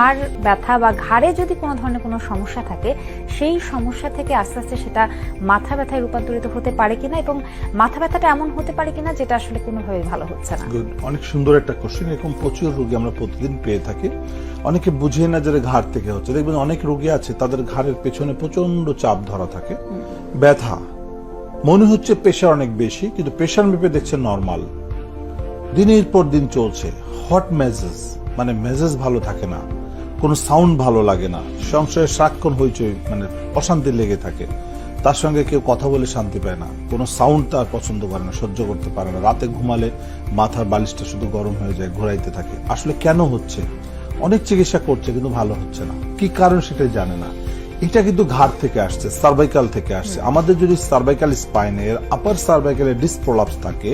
ঘাড় ব্যথা বা ঘাড়ে যদি কোনো ধরনের কোনো সমস্যা থাকে, সেই সমস্যা থেকে আস্তে আস্তে সেটা মাথা ব্যথায় রূপান্তরিত হতে পারে কিনা এবং মাথা ব্যথাটা এমন হতে পারে কিনা যেটা আসলে কোনোভাবেই ভালো হচ্ছে না. অনেক সুন্দর একটা কোশ্চেন এরকম প্রচুর রোগী আমরা প্রতিদিন পেয়ে থাকি। অনেকে বুঝিয়ে না যে ঘাড় থেকে হচ্ছে। দেখবেন অনেক রোগী আছে, তাদের ঘাড়ের পেছনে প্রচণ্ড চাপ ধরা থাকে। ব্যথা। মনে হচ্ছে প্রেশার অনেক বেশি, কিন্তু প্রেশার মেপে দেখছে নর্মাল দিনের পর দিন চলছে। হট মেজেস মানে মেজেস ভালো থাকে না। কোনো সাউন্ড ভালো লাগে না। সংসারে সারাক্ষণ হইচই মানে অশান্তি লেগে থাকে। তার সঙ্গে কেউ কথা বলে শান্তি পায় না। কোনো সাউন্ড তার পছন্দ করে না, সহ্য করতে পারে না। রাতে ঘুমালে মাথার বালিশটা শুধু গরম হয়ে যায়, ঘোরাইতে থাকে। আসলে কেন হচ্ছে? অনেক চিকিৎসা করছে, কিন্তু ভালো হচ্ছে না। কি কারণ সেটাই জানে না। এটা কিন্তু ঘাড় থেকে আসছে সার্ভাইকাল থেকে আসছে। আমাদের যদি সার্ভাইকাল স্পাইনের আপার সার্ভাইকালের ডিসপ্রলাপস থাকে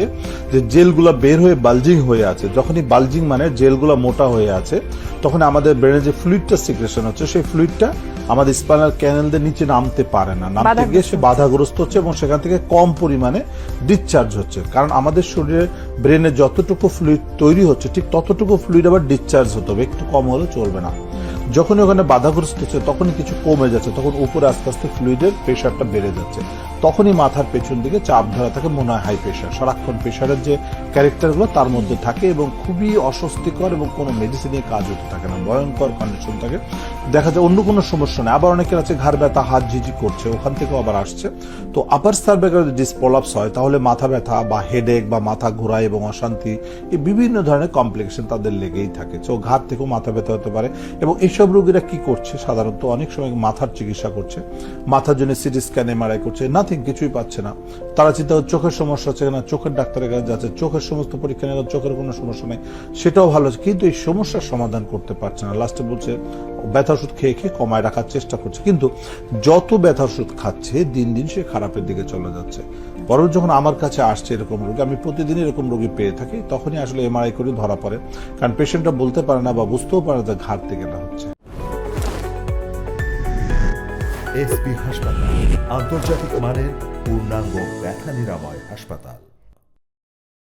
যে জেলগুলো বের হয়ে বালজিং হয়ে আছে যখনই বালজিং মানে জেলগুলো মোটা হয়ে আছে তখন আমাদের ব্রেনে যে ফ্লুইডটা সিক্রেশন হচ্ছে সেই ফ্লুইডটা আমাদের স্পাইনাল ক্যানেলদের নিচে নামতে পারে না। নামতে গিয়ে সে বাধাগ্রস্ত হচ্ছে এবং সেখান থেকে কম পরিমাণে ডিসচার্জ হচ্ছে। কারণ আমাদের শরীরে ব্রেনে যতটুকু ফ্লুইড তৈরি হচ্ছে ঠিক ততটুকু ফ্লুইড আবার ডিসচার্জ হতে হবে একটু কম হলে চলবে না। যখন ওখানে বাধাগ্রস্ত হচ্ছে, তখনই কিছু কমে যাচ্ছে, তখন উপরে আস্তে আস্তে ফ্লুইডের প্রেশারটা বেড়ে যাচ্ছে। তখনই মাথার পেছন দিকে চাপ ধরা থাকে, মনে হয় হাই প্রেশার সারাক্ষণ প্রেশারের যে ক্যারেক্টারগুলো তার মধ্যে থাকে এবং খুবই অস্বস্তিকর এবং কোনো মেডিসিনে কাজ হতে থাকে না, ভয়ঙ্কর কন্ডিশন থাকে। দেখা যায় অন্য কোনো সমস্যা নেই। আবার অনেকের আছে ঘাড় ব্যথা, হাত ঝিঝি করছে, ওখান থেকেও আবার আসছে। তো আপার সার্ভেকাল যদি ডিসপোলাপস হয়, তাহলে মাথা ব্যথা বা হেডেক বা মাথা ঘোরা এবং অশান্তি, এই বিভিন্ন ধরনের কমপ্লিকেশন তাদের লেগেই থাকে। তো ঘাট থেকেও মাথা ব্যথা হতে পারে। এবং এইসব রোগীরা কি করছে? সাধারণত অনেক সময় মাথার চিকিৎসা করছে। মাথার জন্য সিটি স্ক্যান এমআরআই করছে। নাথিং কিছুই পাচ্ছে না। তারা চিন্তা চোখের সমস্যা হচ্ছে না চোখের ডাক্তারের কাছে যাচ্ছে। চোখের সমস্ত পরীক্ষা নিয়ে চোখের কোনো সমস্যা নেই। সেটাও ভালো কিন্তু এই সমস্যার সমাধান করতে পারছে না। লাস্টে বলছে ব্যথা ওষুধ খেয়ে খেয়ে কমায় রাখার চেষ্টা করছে। কিন্তু যত ব্যথা ওষুধ খাচ্ছে, দিন দিন সে খারাপের দিকে চলে যাচ্ছে। বরং যখন আমার কাছে আসছে এরকম রোগী, আমি প্রতিদিন এরকম রোগী পেয়ে থাকি, তখনই আসলে এমআরআই করে ধরা পড়ে। কারণ পেশেন্টটা বলতে পারে না বা বুঝতেও পারে না ঘাট থেকে না হচ্ছে। এসপি হাসপাতাল, আন্তর্জাতিক মানের পূর্ণাঙ্গ ব্যথা নিরাময় হাসপাতাল।